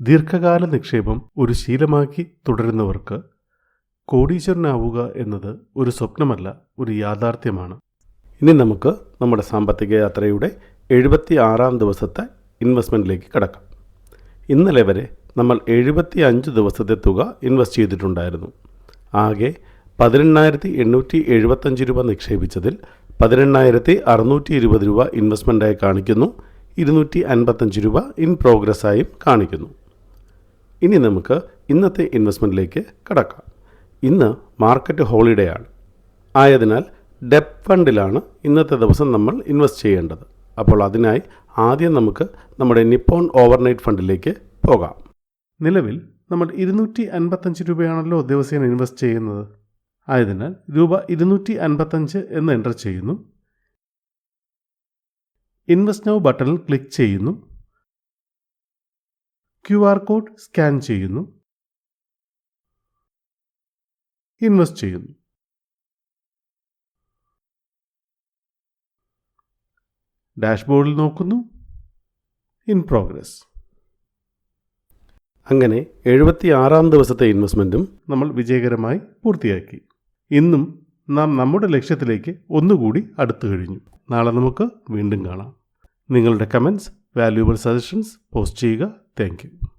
ദീർഘകാല നിക്ഷേപം ഒരു ശീലമാക്കി തുടരുന്നവർക്ക് കോടീശ്വരനാവുക എന്നത് ഒരു സ്വപ്നമല്ല ഒരു യാഥാർത്ഥ്യമാണ്. ഇനി നമുക്ക് നമ്മുടെ സാമ്പത്തിക യാത്രയുടെ എഴുപത്തി ആറാം ദിവസത്തെ ഇൻവെസ്റ്റ്മെന്റിലേക്ക് കടക്കാം. ഇന്നലെ വരെ നമ്മൾ എഴുപത്തി അഞ്ച് ദിവസത്തെ തുക ഇൻവെസ്റ്റ് ചെയ്തിട്ടുണ്ടായിരുന്നു. ആകെ പതിനെണ്ണായിരത്തി എണ്ണൂറ്റി എഴുപത്തഞ്ച് രൂപ നിക്ഷേപിച്ചതിൽ പതിനെണ്ണായിരത്തി അറുന്നൂറ്റി ഇരുപത് രൂപ ഇൻവെസ്റ്റ്മെന്റായി കാണിക്കുന്നു ഇരുന്നൂറ്റി അൻപത്തഞ്ച് രൂപ ഇൻ പ്രോഗ്രസ്സായും കാണിക്കുന്നു. ഇനി നമുക്ക് ഇന്നത്തെ ഇൻവെസ്റ്റ്മെന്റിലേക്ക് കടക്കാം. ഇന്ന് മാർക്കറ്റ് ഹോളിഡേ ആണ്. ആയതിനാൽ ഡെപ് ഫണ്ടിലാണ് ഇന്നത്തെ ദിവസം നമ്മൾ ഇൻവെസ്റ്റ് ചെയ്യേണ്ടത്. അപ്പോൾ അതിനായി ആദ്യം നമുക്ക് നമ്മുടെ നിപ്പോൺ ഓവർനൈറ്റ് ഫണ്ടിലേക്ക് പോകാം. നിലവിൽ നമ്മൾ ഇരുന്നൂറ്റി അൻപത്തഞ്ച് രൂപയാണല്ലോ ദിവസേന ഇൻവെസ്റ്റ് ചെയ്യുന്നത്. ആയതിനാൽ രൂപ ഇരുന്നൂറ്റി അൻപത്തഞ്ച് എന്ന് എന്റർ ചെയ്യുന്നു. ഇൻവെസ്റ്റ് നൗ ബട്ടണിൽ ക്ലിക്ക് ചെയ്യുന്നു. ക്യു ആർ കോഡ് സ്കാൻ ചെയ്യുന്നു. ഇൻവെസ്റ്റ് ചെയ്യുന്നു. ഡാഷ്ബോർഡിൽ നോക്കുന്നു. In progress. അങ്ങനെ എഴുപത്തി ആറാം ദിവസത്തെ ഇൻവെസ്റ്റ്മെന്റും നമ്മൾ വിജയകരമായി പൂർത്തിയാക്കി. ഇന്നും നാം നമ്മുടെ ലക്ഷ്യത്തിലേക്ക് ഒന്നുകൂടി അടുത്തു കഴിഞ്ഞു. നാളെ നമുക്ക് വീണ്ടും കാണാം. നിങ്ങളുടെ കമൻസ് വാല്യൂബിൾ സജഷൻസ് പോസ്റ്റ് ചെയ്യുക Thank you.